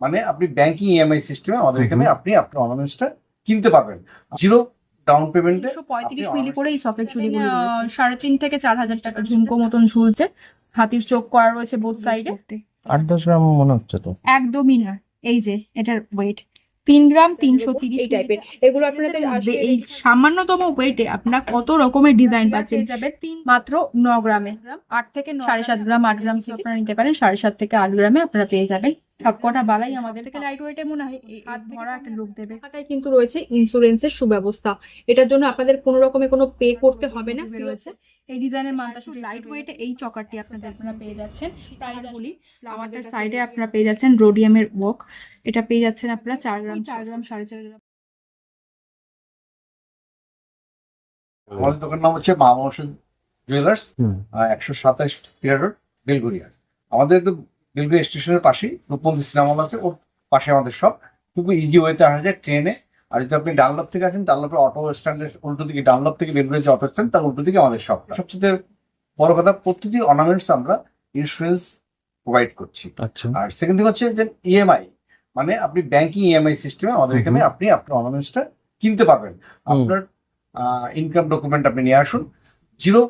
মানে আপনি banking EMI সিস্টেমে আমাদের এখানে আপনি আপনার অর্নামেন্টসটা কিনতে পারবেন। জিরো ডাউন পেমেন্টে পঁয়ত্রিশ মিলি করে এই সকেট চুড়িগুলো। সাড়ে তিন থেকে চার হাজার টাকা ঝুমকো মতন ঝুলছে। হাতির চোখ করা রয়েছে বোথ সাইডে আট দশ গ্রাম মনে হচ্ছে তো। একদমই না। এই যে এটার ওয়েট তিন গ্রাম তিনশো তিরিশ এই টাইপের এগুলো আপনাদের এই সামান্যতম ওয়েটে আপনারা কত রকমের ডিজাইন পাচ্ছেন? যাবে তিন মাত্র ন গ্রামে। আট থেকে সাড়ে সাত গ্রাম আট গ্রাম আপনারা নিতে পারেন। সাড়ে সাত থেকে আট গ্রামে আপনারা পেয়ে যাবেন। সবকটা বালাই আমাদের থেকে লাইট ওয়েটে মনে হয় এই হাত ভরা একটা লুক দেবে। টাকায় কিন্তু রয়েছে ইন্স্যুরেন্সের সুব্যবস্থা। এটার জন্য আপনাদের কোনো রকমের কোনো পে করতে হবে না রয়েছে। এই ডিজাইনের মানটা শুধু লাইট ওয়েটে এই চকারটি আপনাদের আপনারা পেয়ে যাচ্ছেন। প্রাইসগুলি আমাদের সাইডে আপনারা পেয়ে যাচ্ছেন রোডিয়ামের ওয়ার্ক এটা পেয়ে যাচ্ছেন আপনারা চার গ্রাম চার গ্রাম সাড়ে চার গ্রাম। আমাদের দোকান নাম হচ্ছে মা মহসেন জুয়েলার্স একশো সাতাশ পিয়ার রোড বেলগুড়িয়া আমাদের বেলগুড়িয়া স্টেশনের পাশেই রূপবন্দি সিনেমা হল আছে ওর পাশে আমাদের সব। খুব ইজি ওয়েতে আসা যায় ট্রেনে। আর যদি আপনি ডানলপ থেকে আসেন ডানলপের অটো স্ট্যান্ডের উল্টো দিকে ডানলপ থেকে বেলগুড়িয়া যে অটো স্ট্যান্ড তার উল্টো দিকে আমাদের সব। সবচেয়ে বড় কথা প্রতিটি অর্নামেন্টস আমরা ইন্স্যুরেন্স প্রোভাইড করছি। আচ্ছা। আর সেকেন্ড থিং হচ্ছে যে ইএমআই মানে আপনি ব্যাংকিং ইএমআই সিস্টেমে আমাদের এখানে আপনি আপনার অর্নামেন্টসটা কিনতে পারবেন। আপনার ইনকাম ডকুমেন্ট আপনি নিয়ে আসুন। জিরো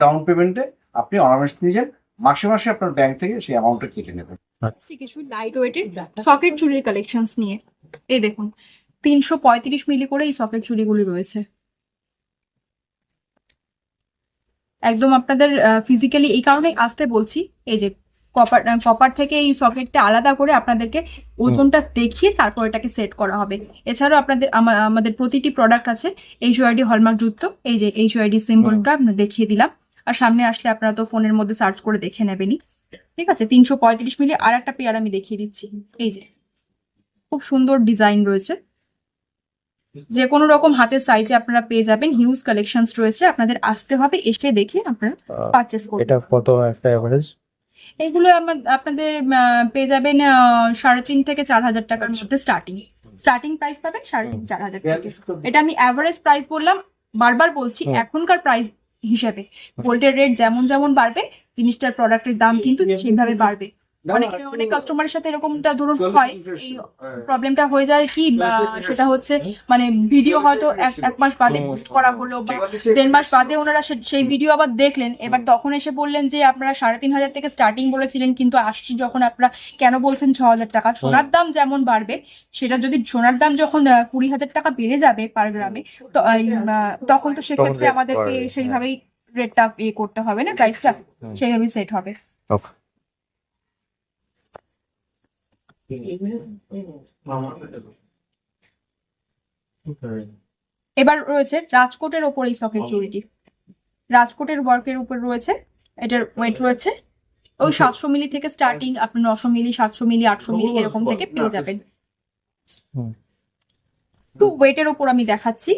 ডাউন পেমেন্টে আপনি অর্নামেন্টস নিয়ে যান। মাসে মাসে আপনার ব্যাংক থেকে সেই অ্যামাউন্টটা কেটে নেবেন। আসছি কিছু লাইট ওয়েটের সকেট চুড়ির কালেকশনস নিয়ে। এই দেখুন তিনশো পঁয়ত্রিশ মিলি করে এই সকেট চুড়িগুলি রয়েছে। একদম আপনাদের ফিজিক্যালি এই কারণে আসতে বলছি এই যে কপার কপার থেকে এই সকেটটা আলাদা করে আপনাদেরকে ওজনটা দেখিয়ে তারপর এটাকে সেট করা হবে। এছাড়াও আপনাদের আমাদের প্রতিটি প্রোডাক্ট আছে এইচ ওয়াইডি হলমার্ক যুক্ত এই যে এইচ ওয়াইডি সিম্বলটা আপনার দেখিয়ে দিলাম। আর সামনে আসলে আপনারা তো ফোনের মধ্যে সার্চ করে দেখে নেবেনই। ঠিক আছে? তিনশো পঁয়ত্রিশ মিলি আর একটা পেয়ার আমি দেখিয়ে দিচ্ছি। এই যে খুব সুন্দর ডিজাইন রয়েছে। যে কোনো রকম হাতের সাইজে আপনারা পেয়ে যাবেন। হিউজ কালেকশনস রয়েছে। আপনাদের আসতে হবে এসে দেখে আপনারা আহ, পারচেস করবেন। এটা কত একটা এভারেজ এগুলো আপনাদের আহ, পেয়ে যাবেন আহ, সাড়ে তিন থেকে চার হাজার টাকার মধ্যে স্টার্টিং স্টার্টিং প্রাইস পাবেন সাড়ে তিন চার হাজার টাকা এটা আমি অ্যাভারেজ প্রাইস বললাম বারবার বলছি এখনকার প্রাইস হিসেবে। গোল্ডের রেট যেমন যেমন বাড়বে জিনিসটার প্রোডাক্টের দাম কিন্তু সেইভাবে বাড়বে। অনেক অনেক কাস্টমারের সাথে এরকমটা ধরুন হয় এই প্রবলেমটা হয়ে যায় কি সেটা হচ্ছে মানে ভিডিও হয়তো এক মাস বাদে পোস্ট করা হলো বা দেড় মাস বাদে ওনারা সেই ভিডিও আবার দেখলেন এবার তখন এসে বললেন যে আপনারা সাড়ে তিন হাজার থেকে স্টার্টিং বলেছিলেন কিন্তু আসছি যখন আপনারা কেন বলছেন ছ হাজার টাকা? সোনার দাম যেমন বাড়বে সেটা যদি সোনার দাম যখন আহ, কুড়ি হাজার টাকা বেড়ে যাবে পার গ্রামে তখন তো সেক্ষেত্রে আমাদেরকে হ্যাঁ। সেইভাবেই রেটটা ইয়ে করতে হবে না? প্রাইসটা। সেইভাবেই সেট হবে ওকে এবার রয়েছে রাজকোটের ওপর এই সকেট চুরিটি। রাজকোটের ওয়ার্কের উপর রয়েছে এটার ওয়েট রয়েছে। ওই সাতশো মিলি থেকে স্টার্টিং আপনি নশো মিলি সাতশো মিলি আটশো মিলি এরকম থেকে পেয়ে যাবেন। টু ওয়েটের ওপর আমি দেখাচ্ছি।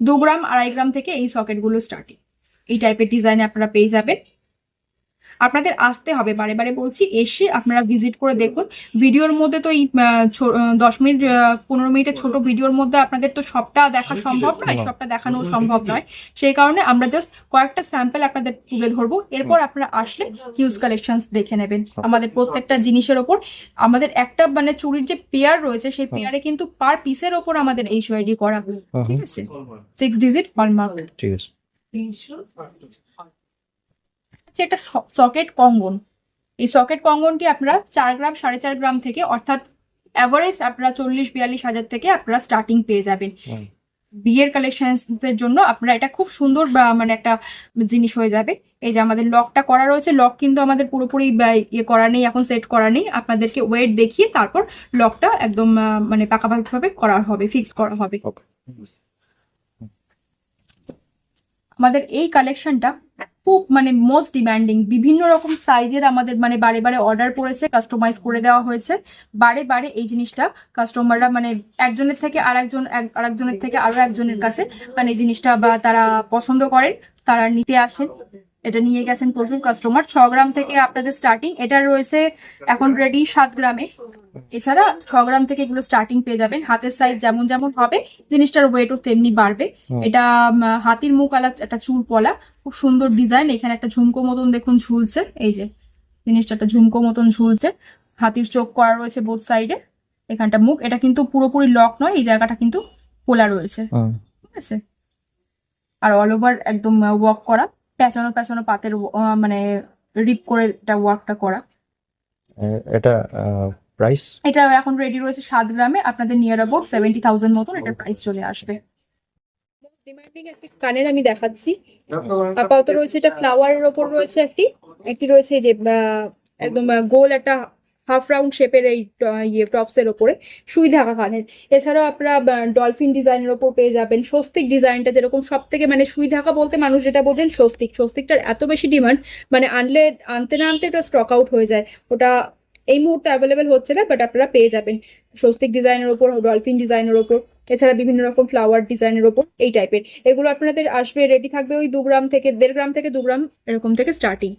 দু গ্রাম আড়াই গ্রাম থেকে এই সকেটগুলো স্টার্টিং এই টাইপের ডিজাইন আপনারা পেয়ে যাবেন। আপনাদের আসতে হবে। বারে বারে বলছি এসে আপনারা ভিজিট করে দেখুন। ভিডিওর মধ্যে তো এই ছো- দশ মিনিট আহ, পনেরো মিনিটের ছোট ভিডিওর মধ্যে আপনাদের তো সবটা দেখা সম্ভব নয় সবটা দেখানো সম্ভব নয়। সেই কারণে আমরা জাস্ট কয়েকটা স্যাম্পল আপনাদের তুলে ধরবো। এরপর আপনারা আসলে হিউজ কালেকশন দেখে নেবেন। আমাদের প্রত্যেকটা জিনিসের ওপর। আমাদের একটা মানে চুরির যে পেয়ার রয়েছে সেই পেয়ারে কিন্তু পার পিসের ওপর আমাদের এই ওয়াইডি করা। ঠিক আছে? সিক্স ডিজিট হলমার্ক ঠিক আছে। হচ্ছে একটা সকেট কঙ্গন। এই সকেট কঙ্গনটি আপনারা চার গ্রাম সাড়ে চার গ্রাম থেকে অর্থাৎ অ্যাভারেজ আপনারা চল্লিশ বিয়াল্লিশ হাজার থেকে আপনারা স্টার্টিং পেয়ে যাবেন। বিয়ের কালেকশনের জন্য আপনারা এটা খুব সুন্দর মানে একটা জিনিস হয়ে যাবে। এই যে আমাদের লকটা করা রয়েছে লক কিন্তু আমাদের পুরোপুরি ইয়ে করা নেই এখন সেট করা নেই। আপনাদেরকে ওয়েট দেখিয়ে তারপর লকটা একদম মানে পাকাপাকিভাবে করা হবে ফিক্স করা হবে। আমাদের এই কালেকশনটা খুব মানে মোস্ট ডিমান্ডিং বিভিন্ন রকম সাইজের আমাদের মানে বারে বারে অর্ডার পড়েছে কাস্টমাইজ করে দেওয়া হয়েছে। বারে বারে এই জিনিসটা কাস্টমাররা মানে একজনের থেকে আরেকজন এক- আরেকজনের থেকে আরও একজনের কাছে মানে এই জিনিসটা বা তারা পছন্দ করেন তারা নিতে আসেন। এটা নিয়ে গেছেন প্রচুর কাস্টমার ছ গ্রাম থেকে আপনাদের স্টার্টিং এটা রয়েছে এখন রেডি সাত গ্রামে। এছাড়া ছ গ্রাম থেকে এগুলো স্টার্টিং পেয়ে যাবেন। হাতের সাইজ যেমন যেমন হবে জিনিসটার ওয়েটও তেমনি বাড়বে। এটা হাতির মুখ আলা একটা চুল পলা। খুব সুন্দর ডিজাইন। এখানে একটা ঝুমকো মতন দেখুন ঝুলছে। এই যে জিনিসটা একটা ঝুমকো মতন ঝুলছে। হাতির চোখ করা রয়েছে বোথ সাইডে এখানটা মুখ এটা কিন্তু পুরোপুরি লক নয় এই জায়গাটা কিন্তু খোলা রয়েছে। ঠিক আছে? আর অল ওভার একদম ওয়ার্ক করা। পেঁচানো পেঁচানো পাতের মানে রিপ করে এটা ওয়ার্কটা করা। এটা প্রাইস এটা এখন রেডি রয়েছে সাত গ্রামে। আপনাদের নিয়ার অ্যাবাউট সেভেন্টি থাউজেন্ড মতন এটার প্রাইস চলে আসবে। ডিমান্ডিং একটি কানের আমি দেখাচ্ছি। আপাতত রয়েছে এটা ফ্লাওয়ারের ওপর রয়েছে একটি। একটি রয়েছে যে একদম গোল একটা হাফ রাউন্ড শেপের এই ইয়ে টপস এর ওপরে সুই ঢাকা কানের। এছাড়াও আপনারা ডলফিন ডিজাইনের ওপর পেয়ে যাবেন। স্বস্তিক ডিজাইনটা যেরকম সব থেকে মানে সুই ঢাকা বলতে মানুষ যেটা বোঝেন স্বস্তিক। স্বস্তিকটার এত বেশি ডিমান্ড মানে আনলে আনতে না আনতে ওটা স্টক আউট হয়ে যায়। ওটা এই মুহূর্তে অ্যাভেলেবেল হচ্ছে না বাট আপনারা পেয়ে যাবেন। স্বস্তিক ডিজাইনের ওপর ডলফিন ডিজাইনের ওপর। এছাড়া বিভিন্ন রকম ফ্লাওয়ার ডিজাইনের ওপর এই টাইপের এগুলো আপনাদের আসবে রেডি থাকবে ওই দু গ্রাম থেকে দেড় গ্রাম থেকে দু গ্রাম এরকম থেকে স্টার্টিং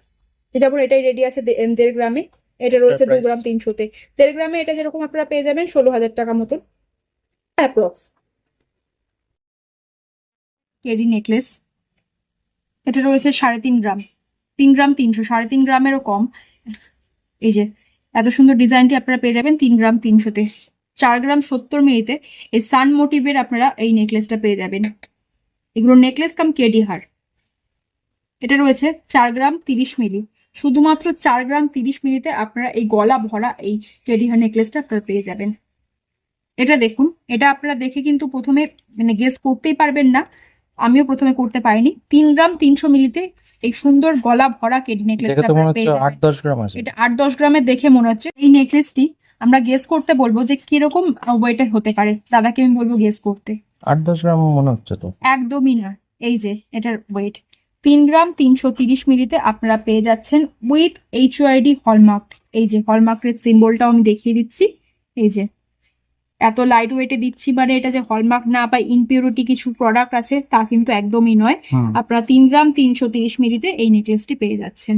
যেমন এটাই রেডি আছে দেড় গ্রামে এটা রয়েছে দু গ্রাম তিনশোতে। দেড় গ্রামে এটা যেরকম আপনারা পেয়ে যাবেন ষোলো হাজার টাকা মতন অ্যাপ্রক্স কেডি নেকলেস এটা রয়েছে সাড়ে তিন গ্রাম। তিন গ্রাম তিনশো সাড়ে তিন গ্রামেরও কম। এই যে এত সুন্দর ডিজাইনটি আপনারা পেয়ে যাবেন তিন গ্রাম তিনশোতে। চার গ্রাম সত্তর মিনিতে এই সান মোটিভের আপনারা এই নেকলেসটা পেয়ে যাবেন। এগুলো নেকলেস কাম কেডি হার। এটা রয়েছে চার গ্রাম তিরিশ মিলি। শুধুমাত্র চার গ্রাম তিরিশ মিলিতে আপনারা এই গলা ভরা এই কেডি হার নেকলেসটা আপনারা পেয়ে যাবেন। এটা দেখুন এটা আপনারা দেখে কিন্তু প্রথমে মানে গেস করতেই পারবেন না। আমিও প্রথমে করতে পারিনি। তিন গ্রাম তিনশো মিলিতে এই সুন্দর গলা ভরা কেডি নেকলেসটা গ্রাম এটা আট দশ গ্রামের দেখে মনে হচ্ছে এই নেকলেসটি আমরা গেস করতে বলব যে কীরকম ওয়েটে হতে পারে। দাদাকে আমি বলব গেস করতে। আট দশ গ্রাম মনে হচ্ছে তো। একদমই না। এই যে এটার ওয়েট তিন গ্রাম তিনশো তিরিশ মিলিতে আপনারা পেয়ে যাচ্ছেন উইথ এইচ ওয়াইডি হলমার্ক এই যে হলমার্কের সিম্বলটাও আমি দেখিয়ে দিচ্ছি। এই যে এত লাইট ওয়েটে দিচ্ছি মানে এটা যে হলমার্ক না বা ইনপিউরিটি কিছু প্রোডাক্ট আছে তা কিন্তু একদমই নয়। আপনারা তিন গ্রাম তিনশো তিরিশ মিলিতে এই নেকলেসটি পেয়ে যাচ্ছেন।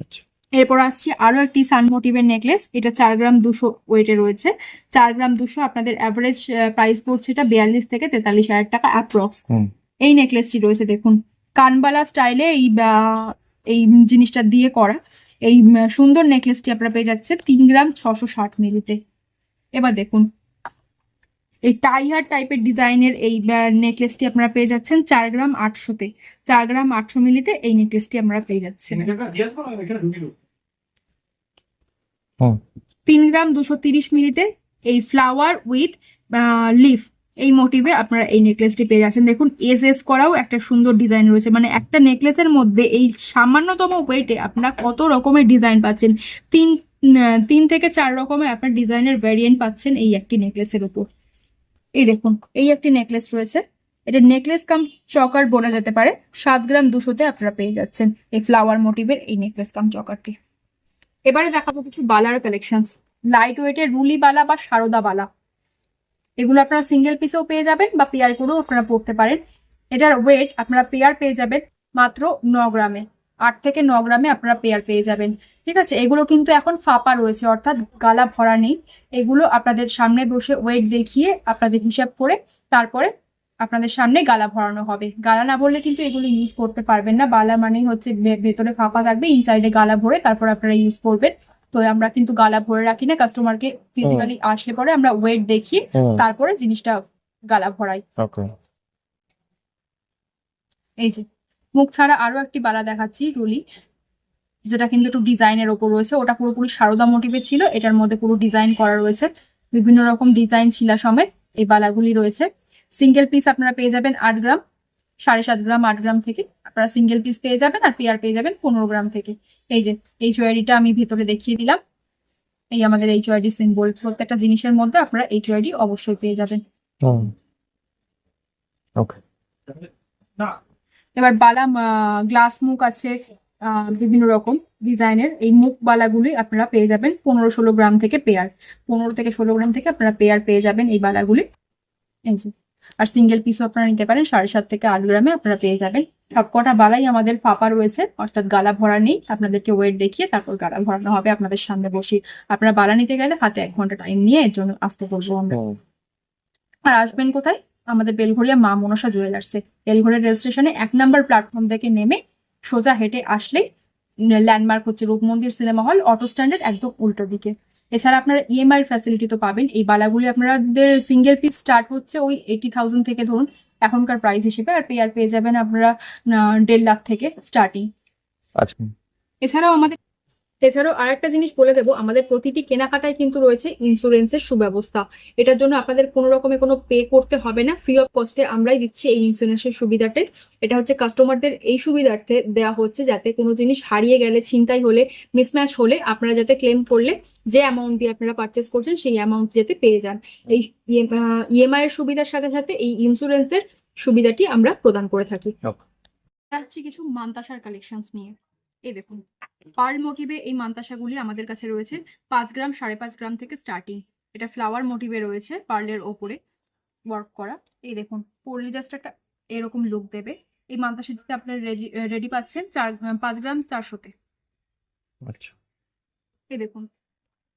আচ্ছা। এরপর আসছে আরও একটি সান মোটিভের নেকলেস এটা চার গ্রাম দুশো ওয়েটে রয়েছে। চার গ্রাম দুশো আপনাদের অ্যাভারেজ প্রাইস পড়ছে এটা বিয়াল্লিশ থেকে তেতাল্লিশ হাজার টাকা অ্যাপ্রক্স এই নেকলেসটি রয়েছে দেখুন কানবালা স্টাইলে এই এই জিনিসটা দিয়ে করা। এই সুন্দর নেকলেসটি আপনারা পেয়ে যাচ্ছে তিন গ্রাম ছশো ষাট মিলিতে। এবার দেখুন এই টাইহার টাইপের ডিজাইনের এই নেকলেসটি আপনারা পেয়ে যাচ্ছেন চার গ্রাম আটশোতে। চার গ্রাম আটশো মিলিতে এই নেকলেসটি আপনারা পেয়ে যাচ্ছেন তিন গ্রাম দুশো তিরিশ মিলিতে এই ফ্লাওয়ার উইথ লিফ এই মোটিভে আপনারা এই নেকলেসটি পেয়ে যাচ্ছেন। দেখুন এস এস করাও একটা সুন্দর ডিজাইন রয়েছে। মানে একটা নেকলেসের মধ্যে এই সামান্যতম ওয়েটে আপনারা কত রকমের ডিজাইন পাচ্ছেন? তিন তিন থেকে চার রকমের আপনার ডিজাইনের ভ্যারিয়েন্ট পাচ্ছেন এই একটি নেকলেসের উপর। এই দেখুন, এই একটি নেকলেস রয়েছে। এটা নেকলেস কাম চকার বলা যেতে পারে। সাত গ্রাম দুশোতে আপনারা পেয়ে যাচ্ছেন এই ফ্লাওয়ার মোটিভের এই নেকলেস কাম চকারটি। এবারে দেখাবো কিছু বালার কালেকশন লাইট ওয়েটের রুলি বালা বা সারদা বালা। এগুলো আপনারা সিঙ্গেল পিসেও পেয়ে যাবেন বা পেয়ার করেও আপনারা পড়তে পারেন। এটার ওয়েট আপনারা পেয়ার পেয়ে যাবেন মাত্র ন গ্রামে। আট থেকে ন গ্রামে আপনারা পেয়ার পেয়ে যাবেন। ঠিক আছে? এগুলো কিন্তু এখন ফাঁপা রয়েছে অর্থাৎ গালা ভরা নেই। এগুলো আপনাদের সামনে বসে ওয়েট দেখিয়ে আপনাদের হিসাব করে তারপরে আপনাদের সামনে গালা ভরানো হবে। গালা না বললে কিন্তু এগুলো ইউজ করতে পারবেন না। বালা মানেই হচ্ছে ভেতরে ফাঁপা থাকবে ইনসাইডে গালা ভরে তারপর আপনারা ইউজ করবেন। তো আমরা কিন্তু গালা ভরে রাখি না কাস্টমারকে ফিজিক্যালি আসলে পরে আমরা ওয়েট দেখি তারপরে জিনিসটা গালা ভরাই। এই যে। মুখ ছাড়া আরও একটি বালা দেখাচ্ছি রুলি যেটা কিন্তু একটু ডিজাইনের ওপর রয়েছে। ওটা পুরোপুরি সারদা মোটিভে ছিল এটার মধ্যে পুরো ডিজাইন করা রয়েছে। বিভিন্ন রকম ডিজাইন ছিলা সমেত এই বালাগুলি রয়েছে। সিঙ্গেল পিস আপনারা পেয়ে যাবেন আট গ্রাম সাড়ে সাত গ্রাম আট গ্রাম থেকে। আপনারা সিঙ্গেল পিস পেয়ে যাবেন আর পেয়ার পেয়ে যাবেন পনেরো গ্রাম থেকে। এই যে এই জুয়েলারিটা আমি ভেতরে দেখিয়ে দিলাম। এই আমাদের এই জুয়েলারি সিম্বল প্রত্যেকটা জিনিসের মধ্যে আপনারা এই জুয়েলারি অবশ্যই পেয়ে যাবেন। ওকে। এবার বালা গ্লাস মুখ আছে বিভিন্ন রকম ডিজাইনের এই মুখ বালাগুলি আপনারা পেয়ে যাবেন পনেরো ষোলো গ্রাম থেকে পেয়ার পনেরো থেকে ষোলো গ্রাম থেকে আপনারা পেয়ার পেয়ে যাবেন এই বালাগুলি। আর সিঙ্গেল পিসও আপনারা নিতে পারেন সাড়ে সাত থেকে আট গ্রামে আপনারা পেয়ে যাবেন। সবকটা বালাই আমাদের ফাঁপা রয়েছে অর্থাৎ গালা ভরা নেই। আপনাদেরকে ওয়েট দেখিয়ে তারপর গালা ভরানো হবে আপনাদের সামনে বসে আপনারা বালা নিতে গেলে হাতে এক ঘণ্টা টাইম নিয়ে এর জন্য আসতে বলব আমরা। আর আসবেন কোথায়? আমাদের বেলঘড়িয়া মা মনসা জুয়েলার্সে বেলঘড়িয়া রেল স্টেশনে এক নাম্বার প্ল্যাটফর্ম থেকে নেমে সোজা হেঁটে আসলেই ল্যান্ডমার্ক হচ্ছে রূপমন্দির সিনেমা হল অটো স্ট্যান্ডের একদম উল্টো দিকে। এছাড়া আপনারা ইএমআই ফ্যাসিলিটি তো পাবেন। এই বালাগুলি আপনাদের সিঙ্গেল পিস স্টার্ট হচ্ছে ওই এইটি থাউজেন্ড থেকে ধরুন এখনকার প্রাইস হিসেবে আর পেয়ার পেয়ে যাবেন আপনারা দেড় লাখ থেকে স্টার্টিং আচ্ছা। এছাড়াও আমাদের এছাড়াও আরেকটা জিনিস বলে দেবো আমাদের প্রতিটি কেনাকাটায় কিন্তু রয়েছে ইন্স্যুরেন্সের সুব্যবস্থা। এটার জন্য আপনাদের কোনো রকমের কোনো পে করতে হবে না ফ্রি অফ কস্টে আমরাই দিচ্ছি এই ইন্স্যুরেন্সের সুবিধাতে। এটা হচ্ছে কাস্টমারদের এই সুবিধার্থে দেওয়া হচ্ছে যাতে কোনো জিনিস হারিয়ে গেলে ছিনতাই হলে মিসম্যাচ হলে আপনারা যাতে ক্লেম করলে যে অ্যামাউন্ট দিয়ে আপনারা পারচেস করছেন সেই অ্যামাউন্ট যাতে পেয়ে যান। এই ইএমআই এর সুবিধার সাথে সাথে এই ইন্স্যুরেন্সের সুবিধাটি আমরা প্রদান করে থাকি। কিছু মান্তাসার কালেকশনস নিয়ে। এই দেখুন। পার্ল মোটিভে এই মান্তাসাগুলি আমাদের কাছে রয়েছে। পাঁচ গ্রাম সাড়ে পাঁচ গ্রাম থেকে স্টার্টিং এটা ফ্লাওয়ার মোটিভে রয়েছে পার্লের ওপরে ওয়ার্ক করা। এই দেখুন পরলে জাস্ট একটা এরকম লুক দেবে। এই মান্তাসাটিতে আপনার রেডি রেডি পাচ্ছেন চার পাঁচ গ্রাম চারশোতে আচ্ছা। এই দেখুন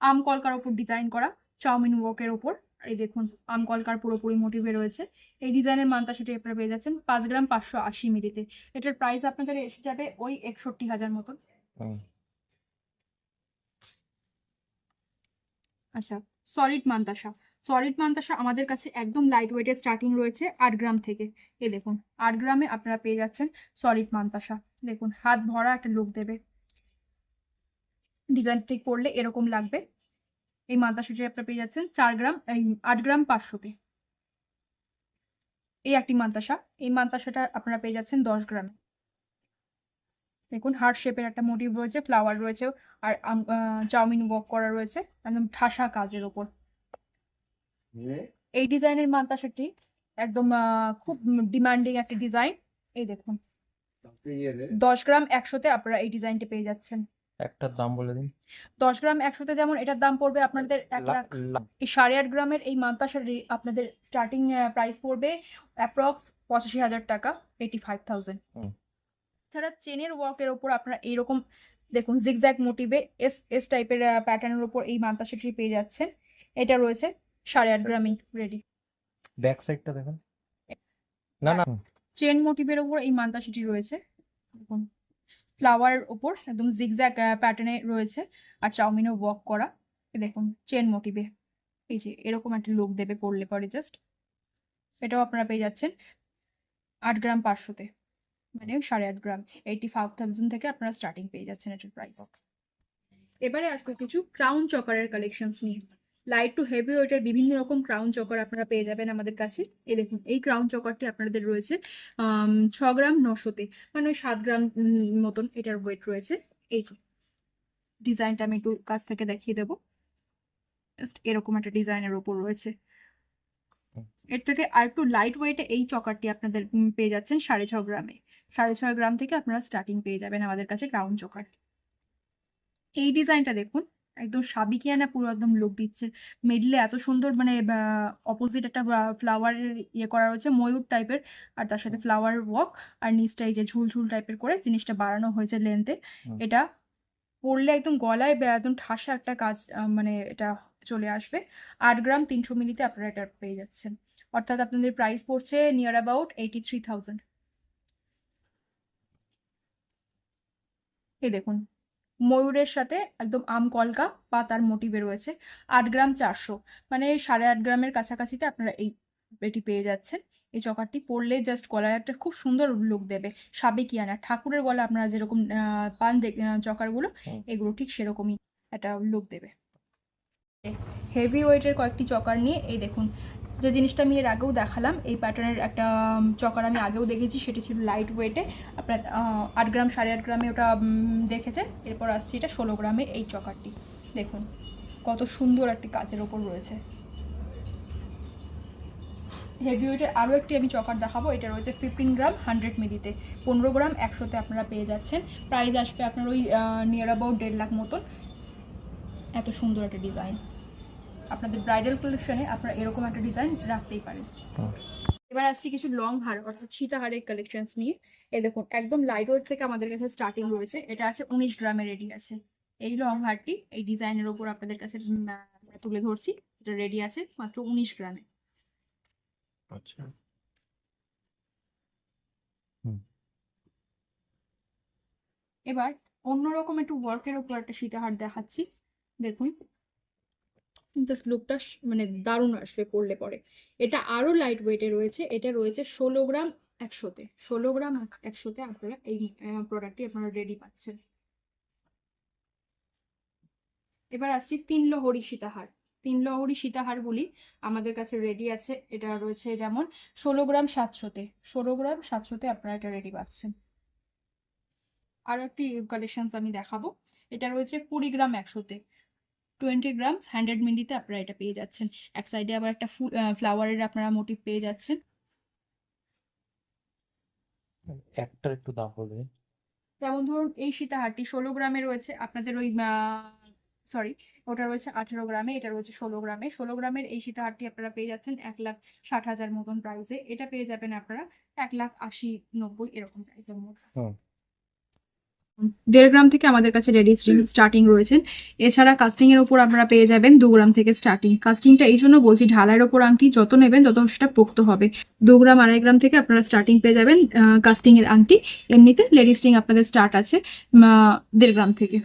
আম কলকার ওপর ডিজাইন করা চাউমিন ওয়ার্কের ওপর। এই দেখুন আম কলকার পুরোপুরি মোটিভে রয়েছে। এই ডিজাইনের মানটা সেটি আপনারা পেয়ে যাচ্ছেন পাঁচ গ্রাম পাঁচশো আশি মিলিতে। এটার প্রাইস আপনাদের এসে যাবে ওই একষট্টি হাজার মতন। আচ্ছা সলিড মান্তাসা। সলিড মান্তাসা আমাদের কাছে একদম লাইট ওয়েটের স্টার্টিং রয়েছে আট গ্রাম থেকে। এ দেখুন, আট গ্রামে আপনারা পেয়ে যাচ্ছেন সলিড মান্তাসা। দেখুন, হাত ভরা একটা লুক দেবে। ডিজাইনটি করলে এরকম লাগবে। এই মান্তাসাটি আপনারা পেয়ে যাচ্ছেন চার গ্রাম, এই আট গ্রাম পাঁচশোতে এই একটি মান্তাসা। এই মান্তাসাটা আপনারা পেয়ে যাচ্ছেন দশ গ্রামে। দেখুন হার্ট শেপের একটা মোটিভ রয়েছে ফ্লাওয়ার রয়েছে আর আম- চাউমিন ওয়ার্ক করা রয়েছে একদম ঠাসা কাজের ওপর এই ডিজাইনের মান্তাসাটি একদম আহ, খুব ডিমান্ডিং একটা ডিজাইন এই দেখুন। দশ গ্রাম একশোতে আপনারা এই ডিজাইনটি পেয়ে যাচ্ছেন। একটার দাম বলে দিন। দশ গ্রাম একশোতে যেমন এটার দাম পড়বে আপনাদের এক লাখ। এই সাড়ে আট গ্রামের এই মান্তাসার আপনাদের স্টার্টিং প্রাইস পড়বে অ্যাপ্রক্স পঁচাশি হাজার টাকা এইটি ফাইভ থাউজেন্ড হুম। ছাড়া চেনের ওয়ার্কের ওপর আপনারা এইরকম দেখুন জিগজ্যাগ মোটিভে এস এস টাইপের প্যাটার্নের ওপর এই মান্তা মান্তাসাটি পেয়ে যাচ্ছেন। এটা রয়েছে সাড়ে আট গ্রামই রেডি ব্যাক সাইডটা দেখুন। না না। চেন মোটিভের ওপর এই মান্তা মান্তাসিটি রয়েছে। দেখুন ফ্লাওয়ার ওপর একদম জিগজ্যাগ প্যাটার্নে রয়েছে আর চাউমিনও ওয়ার্ক করা। এই দেখুন চেন মোটিভে এই যে এরকম একটা লুক দেবে পড়লে পরে জাস্ট এটাও আপনারা পেয়ে যাচ্ছেন আট গ্রাম পাঁচশোতে। মানে সাড়ে আট গ্রাম এইটি ফাইভ থাউজেন্ড থেকে আপনারা স্টার্টিং পেয়ে যাচ্ছেন এটার প্রাইস এবারে আসব কিছু ক্রাউন চকারের কালেকশনস নিয়ে। লাইট টু হেভি ওয়েটের বিভিন্ন রকম ক্রাউন চকার আপনারা পেয়ে যাবেন আমাদের কাছে। এই দেখুন এই ক্রাউন চকারটি আপনাদের রয়েছে ছ গ্রাম নশোতে মানে ওই সাত গ্রাম মতন এটার ওয়েট রয়েছে। এই যে ডিজাইনটা আমি একটু কাছ থেকে দেখিয়ে দেবো। জাস্ট এরকম একটা ডিজাইনের ওপর রয়েছে। এর থেকে আর একটু লাইট ওয়েটে এই চকারটি আপনাদের পেয়ে যাচ্ছেন সাড়ে ছ গ্রামে। সাড়ে ছয় গ্রাম থেকে আপনারা স্টার্টিং পেয়ে যাবেন আমাদের কাছে ক্রাউন চকার এই ডিজাইনটা দেখুন একদম সাবিকিয়ানা পুরো একদম লোক দিচ্ছে। মিডলে এত সুন্দর মানে অপোজিট একটা ফ্লাওয়ারের ইয়ে করা রয়েছে ময়ূর টাইপের আর তার সাথে ফ্লাওয়ার ওয়ার্ক আর নিচটা এই যে ঝুলঝুল টাইপের করে জিনিসটা বাড়ানো হয়েছে লেন্থে এটা পরলে একদম গলায় একদম ঠাসা একটা কাজ মানে এটা চলে আসবে। আট গ্রাম তিনশো মিলিতে আপনারা এটা পেয়ে যাচ্ছেন। অর্থাৎ আপনাদের প্রাইস পড়ছে near about eighty three thousand এই দেখুন ময়ূরের সাথে একদম আম কলকা বা তার মোটিভে রয়েছে আট গ্রাম চারশো। মানে সাড়ে আট গ্রামের কাছাকাছিতে আপনারা এই এটি পেয়ে যাচ্ছেন। এই চকারটি পরলে জাস্ট গলায় একটা খুব সুন্দর লুক দেবে। সাবেকিয়ানা ঠাকুরের গলা আপনারা যেরকম আহ, পান দেখ- চকারগুলো এগুলো ঠিক সেরকমই একটা লুক দেবে। হেভি ওয়েটের কয়েকটি চকার নিয়ে এই দেখুন যে জিনিসটা আমি এর আগেও দেখালাম, এই প্যাটার্নের একটা চকার আমি আগেও দেখেছি, সেটি ছিল লাইট ওয়েটে আপনার আট গ্রাম, সাড়ে আট গ্রামে ওটা দেখেছেন? এরপর আসছে এটা ষোলো গ্রামে, এই চকারটি। দেখুন, কত সুন্দর একটি কাজের ওপর রয়েছে। হেভি ওয়েটের আরও একটি আমি চকার দেখাবো, এটা রয়েছে ফিফটিন গ্রাম হান্ড্রেড মিলিতে। পনেরো গ্রাম একশোতে আপনারা পেয়ে যাচ্ছেন। প্রাইস আসবে আপনার ওই নিয়ার অ্যাবাউট দেড় লাখ মতন। এত সুন্দর একটা ডিজাইন আপনাদের ব্রাইডাল কালেকশনে আপনারা এরকম একটা ডিজাইন রাখতেই পারেন। এবার আসছি কিছু লং হার অর্থাৎ সীতাহারের কালেকশনস নিয়ে। এই দেখুন একদম লাইট ওয়েট থেকে আমাদের কাছে স্টার্টিং রয়েছে। এটা আছে উনিশ গ্রামে রেডি আছে। এই লং হারটি এই ডিজাইনের ওপর আপনাদের কাছে তুলে ধরছি। এটা রেডি আছে মাত্র উনিশ গ্রামে। আচ্ছা। এবার অন্যরকম একটু ওয়ার্কের ওপর একটা সীতাহার দেখাচ্ছি। দেখুন জাস্ট লুকটা মানে দারুণ আসবে পরলে পরে। এটা আরও লাইট ওয়েটে রয়েছে। এটা রয়েছে ষোলো গ্রাম একশোতে। ষোলো গ্রাম একশোতে আপনারা এই প্রোডাক্টটি আপনারা রেডি পাচ্ছেন। এবার আসছি তিন লহরি সীতাহার। তিন লহরি সীতাহারগুলি আমাদের কাছে রেডি আছে। এটা রয়েছে যেমন ষোলো গ্রাম সাতশোতে। ষোলো গ্রাম সাতশোতে আপনারা এটা রেডি পাচ্ছেন। আরও একটি কালেকশন আমি দেখাবো। এটা রয়েছে কুড়ি গ্রাম একশোতে। টোয়েন্টি গ্রাম হান্ড্রেড মিলিতে আপনারা এটা পেয়ে যাচ্ছেন। এক সাইডে আবার একটা ফুল ফ্লাওয়ারের আপনারা মোটিভ পেয়ে যাচ্ছেন। একটার একটু দাম বলবে যেমন ধরুন এই সীতাহারটি ষোলো গ্রামে রয়েছে আপনাদের ওই সরি ওটা রয়েছে আঠেরো গ্রামে এটা রয়েছে ষোলো গ্রামে। ষোলো গ্রামের এই সীতাহারটি আপনারা পেয়ে যাচ্ছেন এক লাখ ষাট হাজার মতন প্রাইসে এটা পেয়ে যাবেন আপনারা এক লাখ আশি নব্বই এরকম প্রাইসের মধ্যে। দেড় গ্রাম থেকে আমাদের কাছে রেডি স্টার্টিং রয়েছেন এছাড়া কাস্টিং এর উপর আপনারা পেয়ে যাবেন দু গ্রাম থেকে স্টার্টিং কাস্টিংটা এই জন্য বলছি ঢালাইয়ের ওপর আংটি যত নেবেন তত সেটা পোক্ত হবে। দু গ্রাম আড়াই গ্রাম থেকে আপনারা স্টার্টিং পেয়ে যাবেন কাস্টিং এর আংটি। এমনিতে লেডি স্টিং আপনাদের স্টার্ট আছে দেড় গ্রাম থেকে।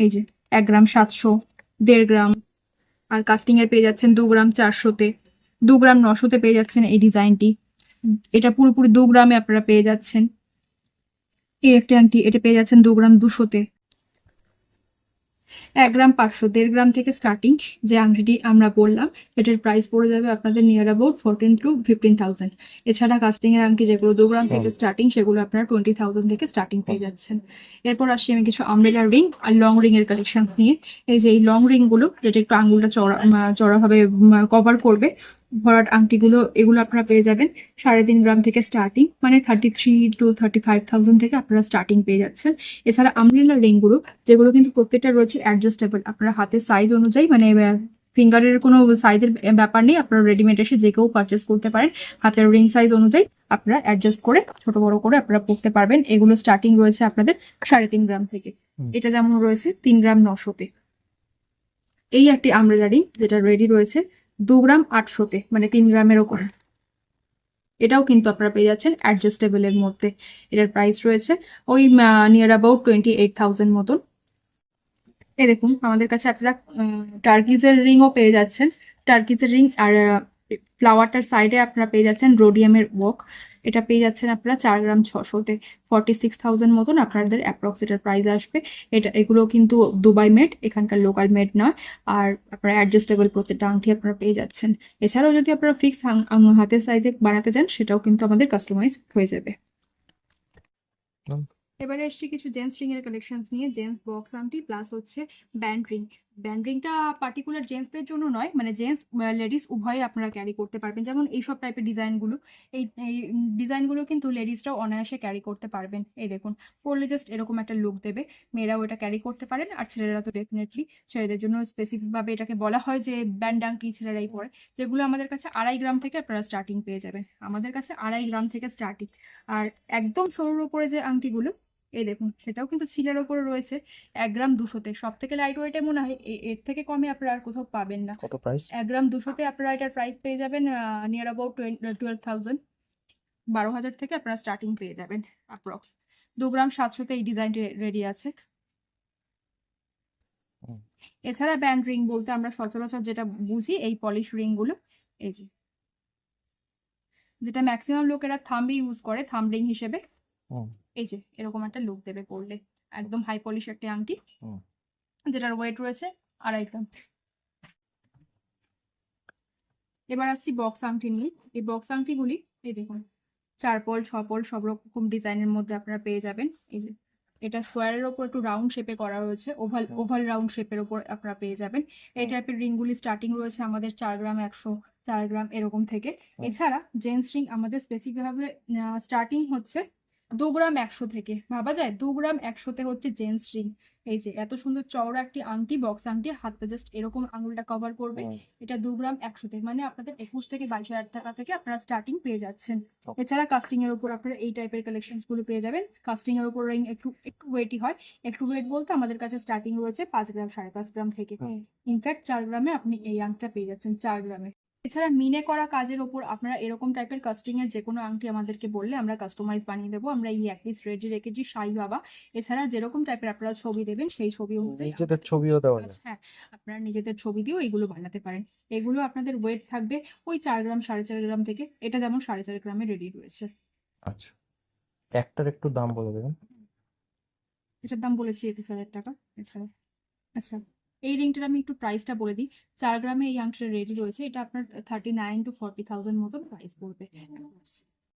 এই যে এক গ্রাম সাতশো দেড় গ্রাম। আর কাস্টিং এর পেয়ে যাচ্ছেন দু গ্রাম চারশোতে। দু গ্রাম নশোতে পেয়ে যাচ্ছেন এই ডিজাইনটি এটা পুরোপুরি দু গ্রামে আপনারা পেয়ে যাচ্ছেন। এই একটা আংটি এটা পেয়ে যাচ্ছেন দু গ্রাম দুশোতে। এক গ্রাম পাঁচশো দেড় গ্রাম থেকে স্টার্টিং যে আংটিটি আমরা বললাম এটার প্রাইস পড়ে যাবে আপনাদের near about fourteen to fifteen thousand এছাড়া কাস্টিং এর আংটি যেগুলো দু গ্রাম থেকে স্টার্টিং সেগুলো আপনারা টোয়েন্টি থাউজেন্ড থেকে স্টার্টিং পেয়ে যাচ্ছেন। এরপর আসি আমি কিছু আমব্রেলা রিং আর লং রিং এর কালেকশন নিয়ে। এই যে এই লং রিংগুলো যেটা একটু আঙ্গুলটা চড়া চড়া ভাবে কভার করবে ভরাট আংটিগুলো এগুলো আপনারা পেয়ে যাবেন। সাড়ে তিন গ্রাম থেকে স্টার্টিং মানে thirty three to thirty five thousand থেকে আপনারা স্টার্টিং পেয়ে যাচ্ছেন। এছাড়া আমব্রেলা রিংগুলো যেগুলো কিন্তু প্রত্যেকটা রয়েছে অ্যাডজাস্টেবল আপনারা হাতের সাইজ অনুযায়ী মানে ফিঙ্গারের কোনো সাইজের ব্যাপার নেই আপনারা রেডিমেড এসে যে কেউ পারচেস করতে পারেন। হাতের রিং সাইজ অনুযায়ী আপনারা অ্যাডজাস্ট করে ছোট বড় করে আপনারা পড়তে পারবেন। এগুলো স্টার্টিং রয়েছে আপনাদের সাড়ে তিন গ্রাম থেকে এটা যেমন রয়েছে তিন গ্রাম নশোতে। এই একটি আমব্রেলা রিং যেটা রেডি রয়েছে দু গ্রাম আটশোতে মানে তিন গ্রামের ওপর। এটাও কিন্তু আপনারা পেয়ে যাচ্ছেন অ্যাডজাস্টেবলের মধ্যে। এটার প্রাইস রয়েছে ওই near about twenty eight thousand মতন। এরকম দেখুন, আমাদের কাছে আপনারা টার্কিজের রিংও পেয়ে যাচ্ছেন। টার্কিজের রিং আর ফ্লাওয়ারটার সাইডে আপনারা পেয়ে যাচ্ছেন রোডিয়ামের ওয়ার্ক এটা পেয়ে যাচ্ছেন আপনারা চার গ্রাম ছশোতে ফর্টি সিক্স থাউজেন্ড মতন আপনাদের অ্যাপ্রক্স এটার প্রাইস আসবে। এটা এগুলো কিন্তু দুবাই মেড এখানকার লোকাল মেড নয়। আর আপনারা অ্যাডজাস্টেবল প্রত্যেকটা আংটি আপনারা পেয়ে যাচ্ছেন। এছাড়াও যদি আপনারা ফিক্স হাতের সাইজে বানাতে চান সেটাও কিন্তু আমাদের কাস্টমাইজ হয়ে যাবে। এবারে এসছি কিছু জেন্টস রিং এর কালেকশন নিয়ে। জেন্টস বক্স আংটি প্লাস হচ্ছে ব্যান্ড রিং ব্যান্ড রিংটা পার্টিকুলার জেন্টসদের জন্য নয় মানে জেন্টস লেডিস উভয়ে আপনারা ক্যারি করতে পারবেন। যেমন এইসব টাইপের ডিজাইনগুলো এই এই ডিজাইনগুলো কিন্তু লেডিসরাও অনায়াসে ক্যারি করতে পারবেন। এই দেখুন, পরলে জাস্ট এরকম একটা লুক দেবে। মেয়েরাও এটা ক্যারি করতে পারেন, আর ছেলেরা তো ডেফিনেটলি ছেলেদের জন্য স্পেসিফিকভাবে এটাকে বলা হয় যে ব্যান্ড আংটি ছেলেরাই পরে, যেগুলো আমাদের কাছে আড়াই গ্রাম থেকে আপনারা স্টার্টিং পেয়ে যাবেন। আমাদের কাছে আড়াই গ্রাম থেকে স্টার্টিং আর একদম সরুর উপরে যে আংটিগুলো এই দেখুন সেটাও কিন্তু ছিলের ওপরে রয়েছে। এক গ্রাম দুশোতে। সব থেকে লাইট ওয়েটে মনে হয় এর থেকে কমে আপনারা আর কোথাও পাবেন না। কত প্রাইস এক গ্রাম দুশোতে আপনারা এটার প্রাইস পেয়ে যাবেন নিয়ার অ্যাবাউট টুয়েলভ থাউজেন্ড বারো হাজার থেকে আপনারা স্টার্টিং পেয়ে যাবেন অ্যাপ্রক্স দু গ্রাম সাতশোতে এই ডিজাইন রেডি আছে। এছাড়া ব্যান্ড রিং বলতে আমরা সচরাচর যেটা বুঝি এই পলিশ রিংগুলো। এই যে। যেটা ম্যাক্সিমাম লোকেরা থাম্বই ইউজ করে থাম্ব রিং হিসেবে। এই যে এরকম একটা লুক দেবে পরলে। একদম হাই পলিশ একটা আংটি। যেটার ওয়েট রয়েছে আড়াই গ্রাম। এবার আসছি বক্স আংটি নিয়ে। এই বক্স আংটিগুলি এই দেখুন চার পল ছ পল সব রকম ডিজাইনের মধ্যে আপনারা পেয়ে যাবেন। এই যে এটা স্কোয়ারের ওপর একটু রাউন্ড শেপে করা রয়েছে। ওভাল। ওভাল রাউন্ড শেপের ওপর আপনারা পেয়ে যাবেন। এই। টাইপের রিংগুলি স্টার্টিং রয়েছে আমাদের চার গ্রাম একশো চার গ্রাম এরকম থেকে। এছাড়া জেন্টস রিং আমাদের স্পেসিফিক ভাবে স্টার্টিং হচ্ছে দু গ্রাম একশো থেকে। ভাবা যায় দু গ্রাম একশোতে হচ্ছে জেন্টস রিং। এই যে এত সুন্দর চওড়া একটি আংটি বক্স আংটি হাতটা জাস্ট এরকম আঙুলটা কভার করবে। এটা দু গ্রাম একশোতে। মানে আপনাদের একুশ থেকে বাইশ হাজার টাকা থেকে আপনারা স্টার্টিং পেয়ে যাচ্ছেন। এছাড়া কাস্টিং এর উপর আপনারা এই টাইপের কালেকশনগুলো পেয়ে যাবেন। কাস্টিং এর উপর রিং একটু একটু ওয়েটই হয়। একটু ওয়েট বলতে আমাদের কাছে স্টার্টিং রয়েছে পাঁচ গ্রাম সাড়ে পাঁচ গ্রাম থেকে। ইনফ্যাক্ট চার গ্রামে আপনি এই আংটা পেয়ে যাচ্ছেন চার গ্রামে। এছাড়া মিনে করা কাজের ওপর আপনারা এরকম টাইপের কাস্টিং এর যে কোনো আংটি আমাদেরকে বললে আমরা কাস্টমাইজ বানিয়ে দেবো। আমরা এই এক পিস রেডি রেখেছি সাই বাবা। এছাড়া যেরকম টাইপের আপনারা ছবি দেবেন সেই ছবি অনুযায়ী নিজেদের ছবিও দেওয়া যায়। হ্যাঁ আপনারা নিজেদের ছবি দিয়েও এগুলো বানাতে পারেন। এগুলো আপনাদের ওয়েট থাকবে ওই চার গ্রাম সাড়ে চার গ্রাম থেকে এটা যেমন সাড়ে চার গ্রামে রেডি রয়েছে। আচ্ছা। একটার একটু দাম বলে দেবেন। এটার দাম বলেছি একুশ হাজার টাকা এছাড়া আচ্ছা। এই রিংটার আমি একটু প্রাইসটা বলে দিই। চার গ্রামে এই আংটিটা রেডি রয়েছে। এটা আপনার thirty nine to forty thousand মতন প্রাইস পড়বে।